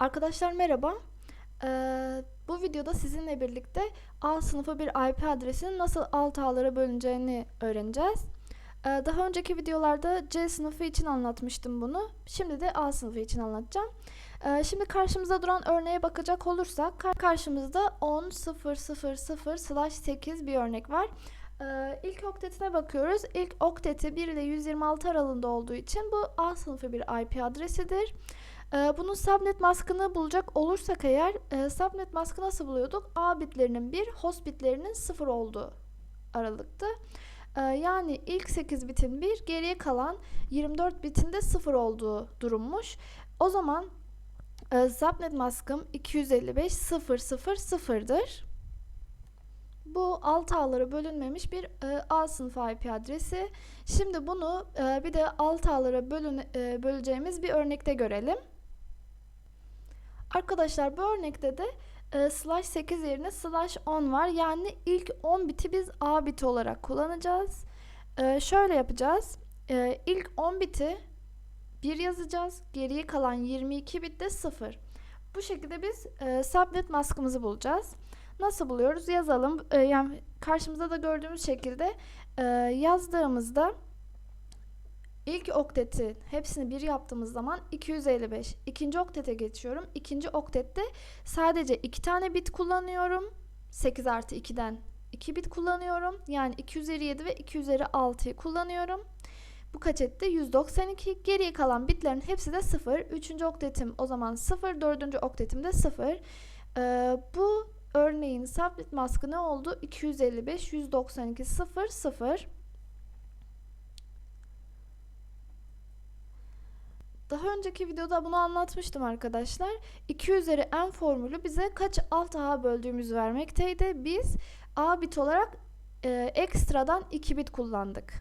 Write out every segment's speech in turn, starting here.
Arkadaşlar merhaba. Ee, bu videoda sizinle birlikte A sınıfı bir IP adresinin nasıl alt ağlara bölüneceğini öğreneceğiz. Ee, daha önceki videolarda C sınıfı için anlatmıştım bunu. Şimdi de A sınıfı için anlatacağım. Ee, şimdi karşımızda duran örneğe bakacak olursak kar- karşımızda 10.000 slash 8 bir örnek var. Ee, ilk oktetine bakıyoruz. İlk okteti 1 ile 126 aralığında olduğu için bu A sınıfı bir IP adresidir. Ee, bunun subnet maskını bulacak olursak eğer e, subnet maskı nasıl buluyorduk? A bitlerinin 1, host bitlerinin 0 olduğu aralıktı. Ee, yani ilk 8 bitin 1, geriye kalan 24 bitin de 0 olduğu durummuş. O zaman e, subnet maskım 255 0 0 0'dır. Bu alt ağlara bölünmemiş bir e, A sınıfı IP adresi. Şimdi bunu e, bir de alt ağlara bölün, e, böleceğimiz bir örnekte görelim. Arkadaşlar bu örnekte de e, slash 8 yerine slash 10 var. Yani ilk 10 biti biz A biti olarak kullanacağız. E, şöyle yapacağız. E, ilk 10 biti 1 yazacağız. Geriye kalan 22 bit de 0. Bu şekilde biz e, subnet maskımızı bulacağız. Nasıl buluyoruz? Yazalım. E, yani karşımızda da gördüğümüz şekilde e, yazdığımızda İlk okteti hepsini bir yaptığımız zaman 255. İkinci oktete geçiyorum. İkinci oktette sadece iki tane bit kullanıyorum. 8 artı 2'den 2 bit kullanıyorum. Yani 2 üzeri 7 ve 2 üzeri 6'yı kullanıyorum. Bu kaç etti? 192. Geriye kalan bitlerin hepsi de 0. Üçüncü oktetim o zaman 0. Dördüncü oktetim de 0. Ee, bu örneğin subnet maskı ne oldu? 255, 192, 0, 0. Daha önceki videoda bunu anlatmıştım arkadaşlar. 2 üzeri n formülü bize kaç alt ağa böldüğümüzü vermekteydi. Biz a bit olarak e, ekstradan 2 bit kullandık.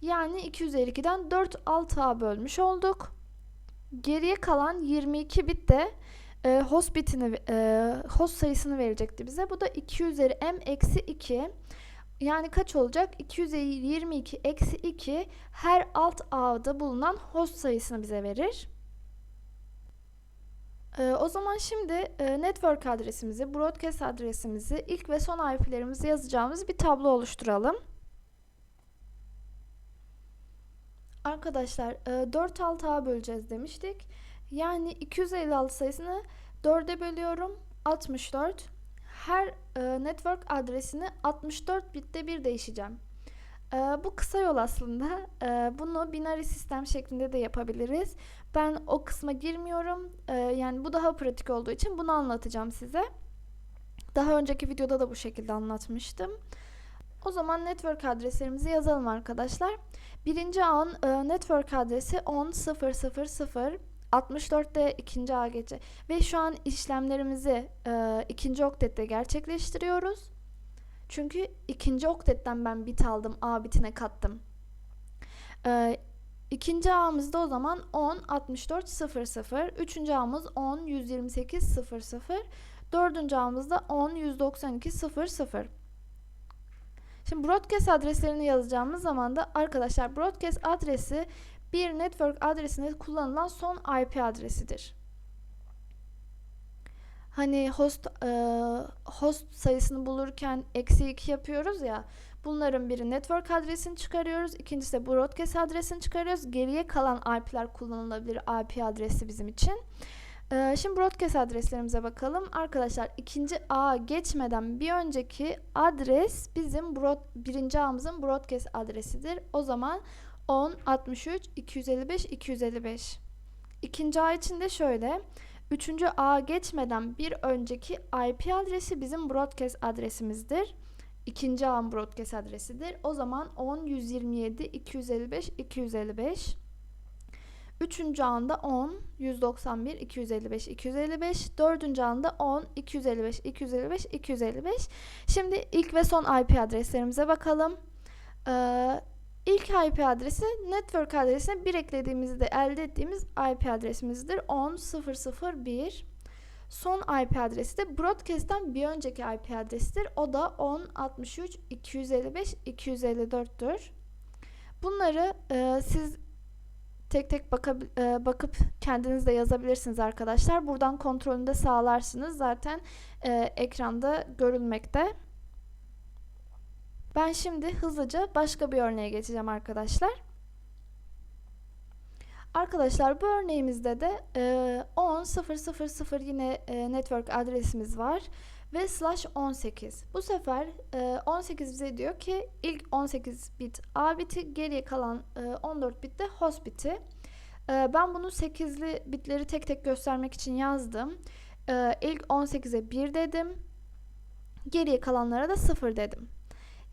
Yani 2 üzeri 2'den 4 alt ağa bölmüş olduk. Geriye kalan 22 bit de e, host bitini e, host sayısını verecekti bize. Bu da 2 üzeri m eksi 2. Yani kaç olacak? 222 eksi 2 her alt ağda bulunan host sayısını bize verir. Ee, o zaman şimdi e, network adresimizi, broadcast adresimizi, ilk ve son IP'lerimizi yazacağımız bir tablo oluşturalım. Arkadaşlar e, 4 alt ağa böleceğiz demiştik. Yani 256 sayısını 4'e bölüyorum. 64 her e, network adresini 64 bitte bir değişeceğim. E, bu kısa yol aslında. E, bunu binary sistem şeklinde de yapabiliriz. Ben o kısma girmiyorum. E, yani bu daha pratik olduğu için bunu anlatacağım size. Daha önceki videoda da bu şekilde anlatmıştım. O zaman network adreslerimizi yazalım arkadaşlar. Birinci ağın e, network adresi 10.000 64'te ikinci geçe ve şu an işlemlerimizi e, ikinci oktette gerçekleştiriyoruz. Çünkü ikinci oktetten ben bit aldım, A bitine kattım. E, ikinci ağımızda o zaman 10 64 00, üçüncü ağımız 10 128 00, dördüncü ağımızda 10 192 00. Şimdi broadcast adreslerini yazacağımız zaman da arkadaşlar broadcast adresi bir network adresinde kullanılan son IP adresidir. Hani host e, host sayısını bulurken eksi 2 yapıyoruz ya. Bunların biri network adresini çıkarıyoruz. ikincisi de broadcast adresini çıkarıyoruz. Geriye kalan IP'ler kullanılabilir IP adresi bizim için. E, şimdi broadcast adreslerimize bakalım. Arkadaşlar ikinci A geçmeden bir önceki adres bizim broad, birinci ağımızın broadcast adresidir. O zaman 10, 63, 255, 255. İkinci A için de şöyle. Üçüncü A geçmeden bir önceki IP adresi bizim broadcast adresimizdir. İkinci ağın broadcast adresidir. O zaman 10, 127, 255, 255. Üçüncü anda 10, 191, 255, 255. Dördüncü anda 10, 255, 255, 255. Şimdi ilk ve son IP adreslerimize bakalım. Ee, İlk IP adresi network adresine bir eklediğimizde elde ettiğimiz IP adresimizdir. 10.001. Son IP adresi de broadcast'tan bir önceki IP adresidir. O da 10.63 255 254'tür. Bunları e, siz tek tek bakabil- e, bakıp kendiniz de yazabilirsiniz arkadaşlar. Buradan kontrolünü de sağlarsınız. Zaten e, ekranda görülmekte. Ben şimdi hızlıca başka bir örneğe geçeceğim arkadaşlar. Arkadaşlar bu örneğimizde de e, 10.000 yine e, network adresimiz var ve slash 18. Bu sefer e, 18 bize diyor ki ilk 18 bit A biti geriye kalan e, 14 bit de host biti. E, ben bunu 8'li bitleri tek tek göstermek için yazdım. E, ilk 18'e 1 dedim. Geriye kalanlara da 0 dedim.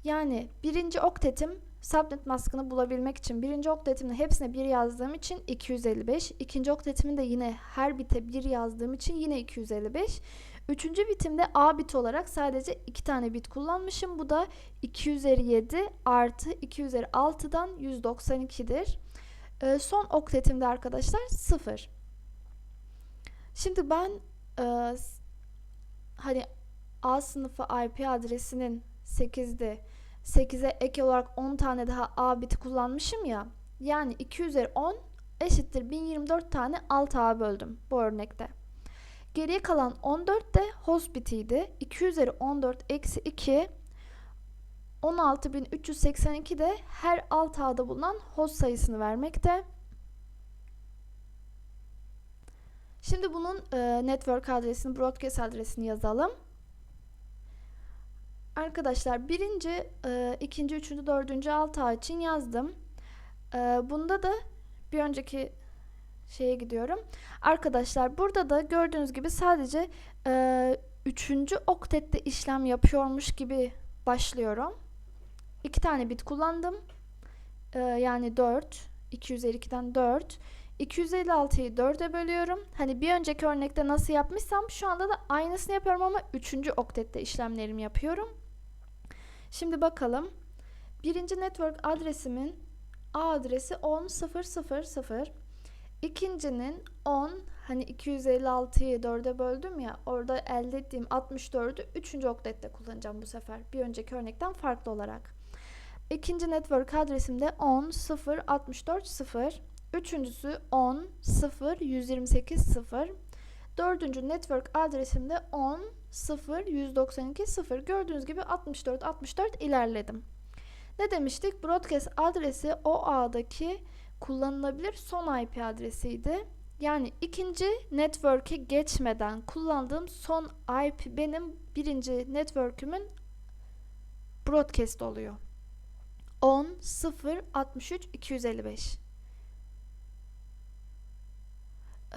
Yani birinci oktetim subnet maskını bulabilmek için birinci oktetimin hepsine 1 yazdığım için 255. ikinci oktetimin de yine her bite 1 yazdığım için yine 255. Üçüncü bitimde A bit olarak sadece 2 tane bit kullanmışım. Bu da 2 üzeri 7 artı 2 üzeri 6'dan 192'dir. Ee, son oktetimde arkadaşlar 0. Şimdi ben e, hani A sınıfı IP adresinin 8'de 8'e ek olarak 10 tane daha A biti kullanmışım ya. Yani 2 üzeri 10 eşittir 1024 tane alt A böldüm bu örnekte. Geriye kalan 14 de host bitiydi. 2 üzeri 14 eksi 2 16382 de her alt ağda bulunan host sayısını vermekte. Şimdi bunun e, network adresini, broadcast adresini yazalım. Arkadaşlar birinci, e, ikinci, üçüncü, dördüncü alt ağ için yazdım. E, bunda da bir önceki şeye gidiyorum. Arkadaşlar burada da gördüğünüz gibi sadece e, üçüncü oktette işlem yapıyormuş gibi başlıyorum. İki tane bit kullandım. E, yani 4. 2 üzeri 2'den 4. 256'yı 4'e bölüyorum. Hani bir önceki örnekte nasıl yapmışsam şu anda da aynısını yapıyorum ama üçüncü oktette işlemlerimi yapıyorum. Şimdi bakalım. Birinci network adresimin A adresi 10.000. İkincinin 10 hani 256'yı 4'e böldüm ya orada elde ettiğim 64'ü 3. oktette kullanacağım bu sefer. Bir önceki örnekten farklı olarak. İkinci network adresimde 10 0 64 0. Üçüncüsü 10 0 128 0. Dördüncü network adresimde 10 0 192 0. Gördüğünüz gibi 64 64 ilerledim. Ne demiştik? Broadcast adresi o ağdaki kullanılabilir son IP adresiydi. Yani ikinci network'e geçmeden kullandığım son IP benim birinci network'ümün broadcast oluyor. 10 0 63 255.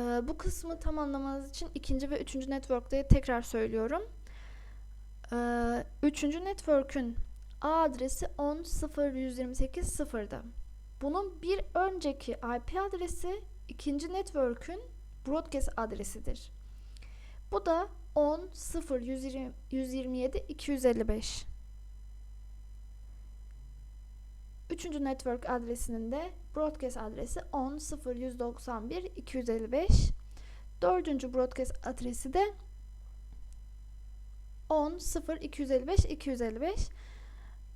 Ee, bu kısmı tam anlamanız için ikinci ve üçüncü network'te tekrar söylüyorum. Ee, üçüncü network'ün A adresi 10 0 128 0'da. Bunun bir önceki IP adresi ikinci network'ün broadcast adresidir. Bu da 10 0 120, 127 255. Üçüncü network adresinin de broadcast adresi 10 0 191 255. Dördüncü broadcast adresi de 10 0 255 255.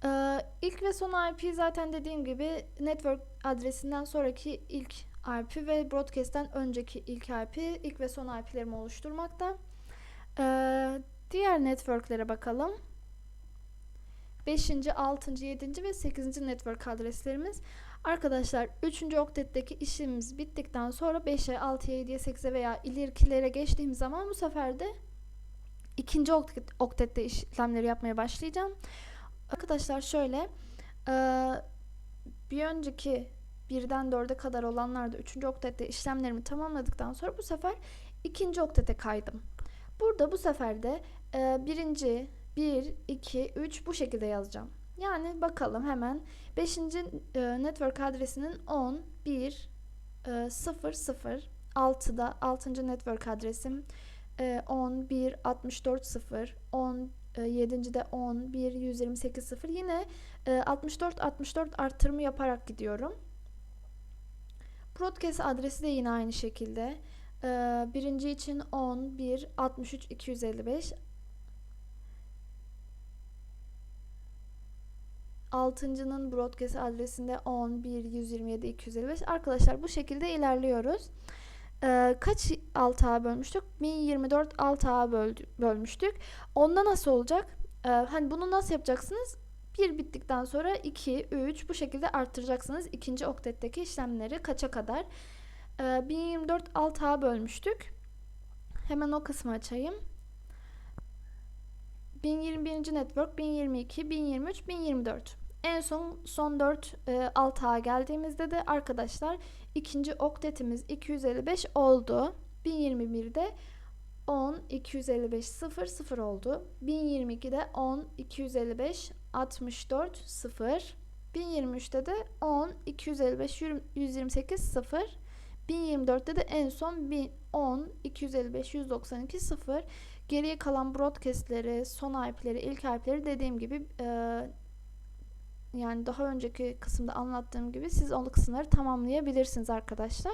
Ee, ilk ve son IP zaten dediğim gibi network adresinden sonraki ilk IP ve broadcast'ten önceki ilk IP, ilk ve son IP'lerimi oluşturmakta. Ee, diğer network'lere bakalım. 5. 6. 7. ve 8. network adreslerimiz. Arkadaşlar 3. oktetteki işlemimiz bittikten sonra 5'e, 6'ya, 7'ye, 8'e veya ilerikilere geçtiğim zaman bu sefer de ikinci oktet, oktette işlemleri yapmaya başlayacağım. Arkadaşlar şöyle bir önceki birden 4'e kadar olanlarda 3. oktette işlemlerimi tamamladıktan sonra bu sefer ikinci oktete kaydım. Burada bu sefer de birinci 1, 2, 3 bu şekilde yazacağım. Yani bakalım hemen 5. network adresinin 10, 1, 0, 0, 6'da 6. network adresim 10, 1, 64, 0, 10, 7. de 10, 1, 128, 0. Yine 64, 64 artırımı yaparak gidiyorum. Broadcast adresi de yine aynı şekilde. Birinci için 10, 1, 63, 255. altıncının broadcast adresinde 10, 1, 127, 255. Arkadaşlar bu şekilde ilerliyoruz. Ee, kaç alt ağa bölmüştük? 1024 alt ağa bölmüştük. Onda nasıl olacak? Ee, hani bunu nasıl yapacaksınız? 1 bittikten sonra 2, 3 bu şekilde arttıracaksınız ikinci oktetteki işlemleri kaça kadar. Ee, 1024 alt ağa bölmüştük. Hemen o kısmı açayım. 1021. network, 1022, 1023, 1024. En son son 4 e, alt geldiğimizde de arkadaşlar ikinci oktetimiz 255 oldu. 1021'de 10 255 0 0 oldu. 1022'de 10 255 64 0. 1023'te de 10 255 128 0. 1024'te de en son 10 255 192 0. Geriye kalan broadcastleri, son IP'leri, ilk IP'leri dediğim gibi e, yani daha önceki kısımda anlattığım gibi siz o kısımları tamamlayabilirsiniz arkadaşlar.